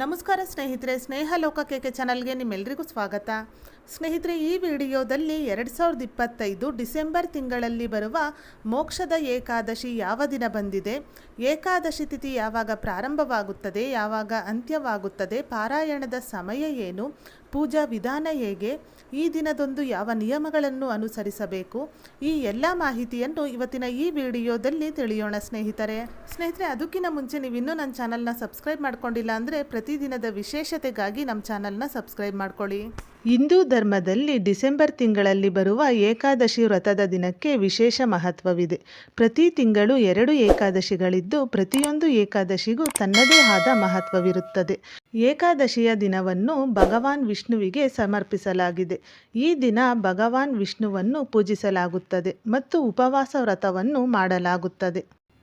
ನಮಸ್ಕಾರ ಸ್ನೇಹಿತರೆ ಸ್ನೇಹ ಲೋಕ ಕೇಕೆ ಚಾನಲ್ಗೆ ನಿಮ್ಮೆಲ್ಲರಿಗೂ ಸ್ವಾಗತ. ಸ್ನೇಹಿತರೆ, ಈ ವಿಡಿಯೋದಲ್ಲಿ ಎರಡು ಸಾವಿರದ ಇಪ್ಪತ್ತೈದು ಡಿಸೆಂಬರ್ ತಿಂಗಳಲ್ಲಿ ಬರುವ ಮೋಕ್ಷದ ಏಕಾದಶಿ ಯಾವ ದಿನ ಬಂದಿದೆ, ಏಕಾದಶಿ ತಿಥಿ ಯಾವಾಗ ಪ್ರಾರಂಭವಾಗುತ್ತದೆ, ಯಾವಾಗ ಅಂತ್ಯವಾಗುತ್ತದೆ, ಪಾರಾಯಣದ ಸಮಯ ಏನು ಪೂಜಾ ವಿಧಾನ ಹೇಗೆ? ಈ ದಿನದೊಂದು ಯಾವ ನಿಯಮಗಳನ್ನು ಅನುಸರಿಸಬೇಕು? ಈ ಎಲ್ಲ ಮಾಹಿತಿಯನ್ನು ಇವತ್ತಿನ ಈ ವಿಡಿಯೋದಲ್ಲಿ ತಿಳಿಯೋಣ ಸ್ನೇಹಿತರೆ. ಸ್ನೇಹಿತರೆ, ಅದಕ್ಕಿಂತ ಮುಂಚೆ ನೀವು ಇನ್ನೂ ನನ್ನ ಚಾನಲ್ನ ಸಬ್ಸ್ಕ್ರೈಬ್ ಮಾಡ್ಕೊಂಡಿಲ್ಲ ಅಂದರೆ ಪ್ರತಿದಿನದ ವಿಶೇಷತೆಗಾಗಿ ನಮ್ಮ ಚಾನಲ್ನ ಸಬ್ಸ್ಕ್ರೈಬ್ ಮಾಡ್ಕೊಳ್ಳಿ. ಹಿಂದೂ ಧರ್ಮದಲ್ಲಿ ಡಿಸೆಂಬರ್ ತಿಂಗಳಲ್ಲಿ ಬರುವ ಏಕಾದಶಿ ವ್ರತದ ದಿನಕ್ಕೆ ವಿಶೇಷ ಮಹತ್ವವಿದೆ. ಪ್ರತಿ ತಿಂಗಳು ಎರಡು ಏಕಾದಶಿಗಳಿದ್ದು ಪ್ರತಿಯೊಂದು ಏಕಾದಶಿಗೂ ತನ್ನದೇ ಆದ ಮಹತ್ವವಿರುತ್ತದೆ. ಏಕಾದಶಿಯ ದಿನವನ್ನು ಭಗವಾನ್ ವಿಷ್ಣುವಿಗೆ ಸಮರ್ಪಿಸಲಾಗಿದೆ. ಈ ದಿನ ಭಗವಾನ್ ವಿಷ್ಣುವನ್ನು ಪೂಜಿಸಲಾಗುತ್ತದೆ ಮತ್ತು ಉಪವಾಸ ವ್ರತವನ್ನು ಮಾಡಲಾಗುತ್ತದೆ.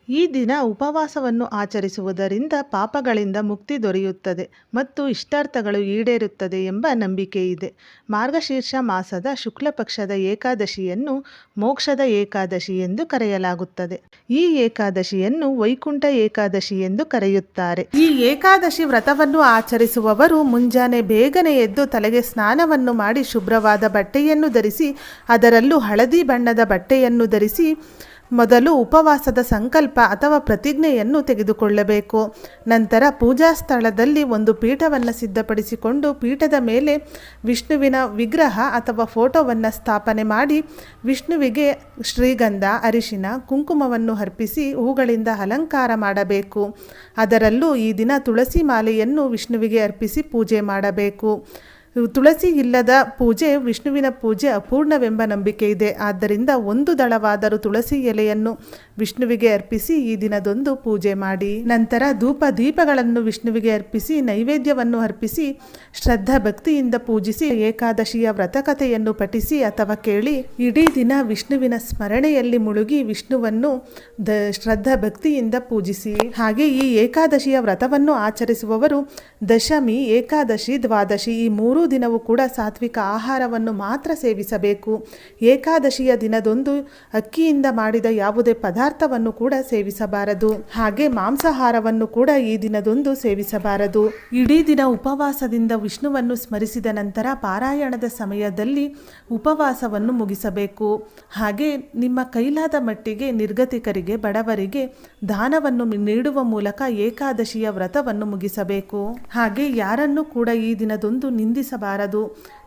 ಈ ದಿನ ಉಪವಾಸವನ್ನು ಆಚರಿಸುವುದರಿಂದ ಪಾಪಗಳಿಂದ ಮುಕ್ತಿ ದೊರೆಯುತ್ತದೆ ಮತ್ತು ಇಷ್ಟಾರ್ಥಗಳು ಈಡೇರುತ್ತದೆ ಎಂಬ ನಂಬಿಕೆ ಇದೆ. ಮಾರ್ಗಶೀರ್ಷ ಮಾಸದ ಶುಕ್ಲ ಪಕ್ಷದ ಏಕಾದಶಿಯನ್ನು ಮೋಕ್ಷದ ಏಕಾದಶಿ ಎಂದು ಕರೆಯಲಾಗುತ್ತದೆ. ಈ ಏಕಾದಶಿಯನ್ನು ವೈಕುಂಠ ಏಕಾದಶಿ ಎಂದು ಕರೆಯುತ್ತಾರೆ. ಈ ಏಕಾದಶಿ ವ್ರತವನ್ನು ಆಚರಿಸುವವರು ಮುಂಜಾನೆ ಬೇಗನೆ ಎದ್ದು ತಲೆಗೆ ಸ್ನಾನವನ್ನು ಮಾಡಿ ಶುಭ್ರವಾದ ಬಟ್ಟೆಯನ್ನು ಧರಿಸಿ, ಅದರಲ್ಲೂ ಹಳದಿ ಬಣ್ಣದ ಬಟ್ಟೆಯನ್ನು ಧರಿಸಿ ಮೊದಲು ಉಪವಾಸದ ಸಂಕಲ್ಪ ಅಥವಾ ಪ್ರತಿಜ್ಞೆಯನ್ನು ತೆಗೆದುಕೊಳ್ಳಬೇಕು. ನಂತರ ಪೂಜಾ ಸ್ಥಳದಲ್ಲಿ ಒಂದು ಪೀಠವನ್ನು ಸಿದ್ಧಪಡಿಸಿಕೊಂಡು ಪೀಠದ ಮೇಲೆ ವಿಷ್ಣುವಿನ ವಿಗ್ರಹ ಅಥವಾ ಫೋಟೋವನ್ನು ಸ್ಥಾಪನೆ ಮಾಡಿ ವಿಷ್ಣುವಿಗೆ ಶ್ರೀಗಂಧ, ಅರಿಶಿನ, ಕುಂಕುಮವನ್ನು ಅರ್ಪಿಸಿ ಹೂಗಳಿಂದ ಅಲಂಕಾರ ಮಾಡಬೇಕು. ಅದರಲ್ಲೂ ಈ ದಿನ ತುಳಸಿ ಮಾಲೆಯನ್ನು ವಿಷ್ಣುವಿಗೆ ಅರ್ಪಿಸಿ ಪೂಜೆ ಮಾಡಬೇಕು. ತುಳಸಿ ಇಲ್ಲದ ಪೂಜೆ, ವಿಷ್ಣುವಿನ ಪೂಜೆ ಅಪೂರ್ಣವೆಂಬ ನಂಬಿಕೆ ಇದೆ. ಆದ್ದರಿಂದ ಒಂದು ದಳವಾದರೂ ತುಳಸಿ ಎಲೆಯನ್ನು ವಿಷ್ಣುವಿಗೆ ಅರ್ಪಿಸಿ ಈ ದಿನದೊಂದು ಪೂಜೆ ಮಾಡಿ. ನಂತರ ಧೂಪ ದೀಪಗಳನ್ನು ವಿಷ್ಣುವಿಗೆ ಅರ್ಪಿಸಿ, ನೈವೇದ್ಯವನ್ನು ಅರ್ಪಿಸಿ, ಶ್ರದ್ಧಾ ಭಕ್ತಿಯಿಂದ ಪೂಜಿಸಿ, ಏಕಾದಶಿಯ ವ್ರತಕಥೆಯನ್ನು ಪಠಿಸಿ ಅಥವಾ ಕೇಳಿ, ಇಡೀ ದಿನ ವಿಷ್ಣುವಿನ ಸ್ಮರಣೆಯಲ್ಲಿ ಮುಳುಗಿ ವಿಷ್ಣುವನ್ನು ದ ಶ್ರದ್ಧಾ ಭಕ್ತಿಯಿಂದ ಪೂಜಿಸಿ. ಹಾಗೆ ಈ ಏಕಾದಶಿಯ ವ್ರತವನ್ನು ಆಚರಿಸುವವರು ದಶಮಿ, ಏಕಾದಶಿ, ದ್ವಾದಶಿ ಈ ಮೂರೂ ದಿನವೂ ಕೂಡ ಸಾತ್ವಿಕ ಆಹಾರವನ್ನು ಮಾತ್ರ ಸೇವಿಸಬೇಕು. ಏಕಾದಶಿಯ ದಿನದೊಂದು ಅಕ್ಕಿಯಿಂದ ಮಾಡಿದ ಯಾವುದೇ ಪದಾರ್ಥವನ್ನು ಕೂಡ ಸೇವಿಸಬಾರದು. ಹಾಗೆ ಮಾಂಸಾಹಾರವನ್ನು ಕೂಡ ಈ ದಿನದೊಂದು ಸೇವಿಸಬಾರದು. ಇಡೀ ದಿನ ಉಪವಾಸದಿಂದ ವಿಷ್ಣುವನ್ನು ಸ್ಮರಿಸಿದ ನಂತರ ಪಾರಾಯಣದ ಸಮಯದಲ್ಲಿ ಉಪವಾಸವನ್ನು ಮುಗಿಸಬೇಕು. ಹಾಗೆ ನಿಮ್ಮ ಕೈಲಾದ ಮಟ್ಟಿಗೆ ನಿರ್ಗತಿಕರಿಗೆ, ಬಡವರಿಗೆ ದಾನವನ್ನು ನೀಡುವ ಮೂಲಕ ಏಕಾದಶಿಯ ವ್ರತವನ್ನು ಮುಗಿಸಬೇಕು. ಹಾಗೆ ಯಾರನ್ನು ಕೂಡ ಈ ದಿನದೊಂದು ನಿಂದಿಸಬಾರದು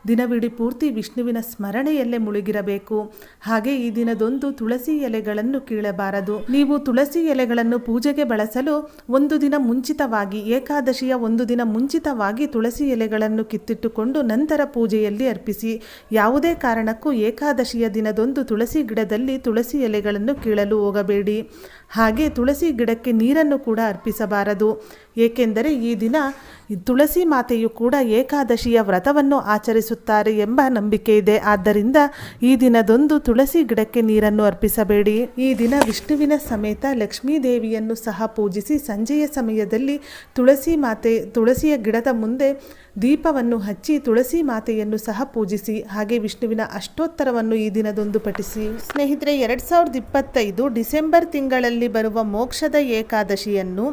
ದಿನವಿಡೀ ಪೂರ್ತಿ ವಿಷ್ಣುವಿನ ಸ್ಮರಣೆಯಲ್ಲೇ ಮುಳುಗಿರಬೇಕು. ಹಾಗೆ ಈ ದಿನದೊಂದು ತುಳಸಿ ಎಲೆಗಳನ್ನು ಕೀಳಬಾರದು. ನೀವು ತುಳಸಿ ಎಲೆಗಳನ್ನು ಪೂಜೆಗೆ ಬಳಸಲು ಒಂದು ದಿನ ಮುಂಚಿತವಾಗಿ, ಏಕಾದಶಿಯ ಒಂದು ದಿನ ಮುಂಚಿತವಾಗಿ ತುಳಸಿ ಎಲೆಗಳನ್ನು ಕಿತ್ತಿಟ್ಟುಕೊಂಡು ನಂತರ ಪೂಜೆಯಲ್ಲಿ ಅರ್ಪಿಸಿ. ಯಾವುದೇ ಕಾರಣಕ್ಕೂ ಏಕಾದಶಿಯ ದಿನದೊಂದು ತುಳಸಿ ಗಿಡದಲ್ಲಿ ತುಳಸಿ ಎಲೆಗಳನ್ನು ಕೀಳಲು ಹೋಗಬೇಡಿ. ಹಾಗೆ ತುಳಸಿ ಗಿಡಕ್ಕೆ ನೀರನ್ನು ಕೂಡ ಅರ್ಪಿಸಬಾರದು. ಏಕೆಂದರೆ ಈ ದಿನ ತುಳಸಿ ಮಾತೆಯು ಕೂಡ ಏಕಾದಶಿಯ ವ್ರತವನ್ನು ಆಚರಿಸುತ್ತಾರೆ ಎಂಬ ನಂಬಿಕೆ ಇದೆ. ಆದ್ದರಿಂದ ಈ ದಿನದೊಂದು ತುಳಸಿ ಗಿಡಕ್ಕೆ ನೀರನ್ನು ಅರ್ಪಿಸಬೇಡಿ. ಈ ದಿನ ವಿಷ್ಣುವಿನ ಸಮೇತ ಲಕ್ಷ್ಮೀ ದೇವಿಯನ್ನು ಸಹ ಪೂಜಿಸಿ ಸಂಜೆಯ ಸಮಯದಲ್ಲಿ ತುಳಸಿ ಮಾತೆ, ತುಳಸಿಯ ಗಿಡದ ಮುಂದೆ ದೀಪವನ್ನು ಹಚ್ಚಿ ತುಳಸಿ ಮಾತೆಯನ್ನು ಸಹ ಪೂಜಿಸಿ, ಹಾಗೆ ವಿಷ್ಣುವಿನ ಅಷ್ಟೋತ್ತರವನ್ನು ಈ ದಿನದೊಂದು ಪಠಿಸಿ. ಸ್ನೇಹಿತರೆ, ಎರಡು ಸಾವಿರದ ಇಪ್ಪತ್ತೈದು ಡಿಸೆಂಬರ್ ತಿಂಗಳಲ್ಲಿ ಬರುವ ಮೋಕ್ಷದ ಏಕಾದಶಿಯನ್ನು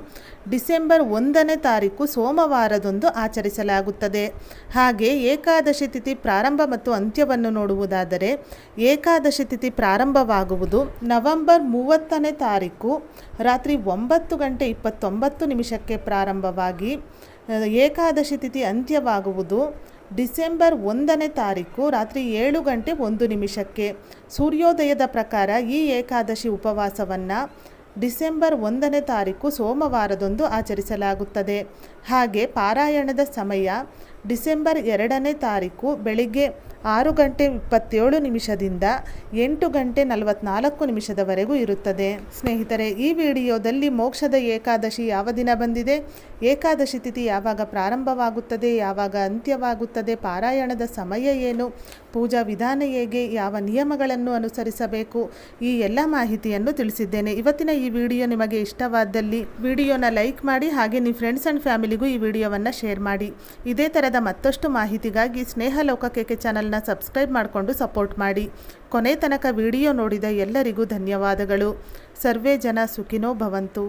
ಡಿಸೆಂಬರ್ ಒಂದನೇ ತಾರೀಕು ಸೋಮವಾರದಂದು ಆಚರಿಸಲಾಗುತ್ತದೆ. ಹಾಗೆ ಏಕಾದಶಿ ತಿಥಿ ಪ್ರಾರಂಭ ಮತ್ತು ಅಂತ್ಯವನ್ನು ನೋಡುವುದಾದರೆ ಏಕಾದಶಿ ತಿಥಿ ಪ್ರಾರಂಭವಾಗುವುದು ನವೆಂಬರ್ ಮೂವತ್ತನೇ ತಾರೀಕು ರಾತ್ರಿ ಒಂಬತ್ತು ಗಂಟೆ ಇಪ್ಪತ್ತೊಂಬತ್ತು ನಿಮಿಷಕ್ಕೆ ಪ್ರಾರಂಭವಾಗಿ ಏಕಾದಶಿ ತಿಥಿ ಅಂತ್ಯವಾಗುವುದು ಡಿಸೆಂಬರ್ ಒಂದನೇ ತಾರೀಕು ರಾತ್ರಿ ಏಳು ಗಂಟೆ ಒಂದು ನಿಮಿಷಕ್ಕೆ. ಸೂರ್ಯೋದಯದ ಪ್ರಕಾರ ಈ ಏಕಾದಶಿ ಉಪವಾಸವನ್ನು ಡಿಸೆಂಬರ್ ಒಂದನೇ ತಾರೀಕು ಸೋಮವಾರದಂದು ಆಚರಿಸಲಾಗುತ್ತದೆ. ಹಾಗೆ ಪಾರಾಯಣದ ಸಮಯ ಡಿಸೆಂಬರ್ ಎರಡನೇ ತಾರೀಕು ಬೆಳಿಗ್ಗೆ ಆರು ಗಂಟೆ ಇಪ್ಪತ್ತೇಳು ನಿಮಿಷದಿಂದ ಎಂಟು ಗಂಟೆ ನಲವತ್ನಾಲ್ಕು ನಿಮಿಷದವರೆಗೂ ಇರುತ್ತದೆ. ಸ್ನೇಹಿತರೆ, ಈ ವಿಡಿಯೋದಲ್ಲಿ ಮೋಕ್ಷದ ಏಕಾದಶಿ ಯಾವ ದಿನ ಬಂದಿದೆ? ಏಕಾದಶಿ ತಿಥಿ ಯಾವಾಗ ಪ್ರಾರಂಭವಾಗುತ್ತದೆ? ಯಾವಾಗ ಅಂತ್ಯವಾಗುತ್ತದೆ? ಪಾರಾಯಣದ ಸಮಯ ಏನು? ಪೂಜಾ ವಿಧಾನ ಹೇಗೆ? ಯಾವ ನಿಯಮಗಳನ್ನು ಅನುಸರಿಸಬೇಕು? ಈ ಎಲ್ಲ ಮಾಹಿತಿಯನ್ನು ತಿಳಿಸಿದ್ದೇನೆ. ಇವತ್ತಿನ ಈ ವಿಡಿಯೋ ನಿಮಗೆ ಇಷ್ಟವಾದಲ್ಲಿ ವಿಡಿಯೋನ ಲೈಕ್ ಮಾಡಿ, ಹಾಗೆ ನಿಮ್ಮ ಫ್ರೆಂಡ್ಸ್ ಆ್ಯಂಡ್ ಫ್ಯಾಮಿಲಿಗೂ ಈ ವಿಡಿಯೋವನ್ನು ಶೇರ್ ಮಾಡಿ. ಇದೇ ಥರದ ಮತ್ತಷ್ಟು ಮಾಹಿತಿಗಾಗಿ ಸ್ನೇಹ ಲೋಕಕ್ಕೆ ಚಾನಲ್ನ ಸಬ್ಸ್ಕ್ರೈಬ್ ಮಾಡಿಕೊಂಡು ಸಪೋರ್ಟ್ ಮಾಡಿ. ಕೊನೆ ತನಕ ವಿಡಿಯೋ ನೋಡಿದ ಎಲ್ಲರಿಗೂ ಧನ್ಯವಾದಗಳು. ಸರ್ವೇ ಜನ ಸುಖಿನೋ ಭವಂತು.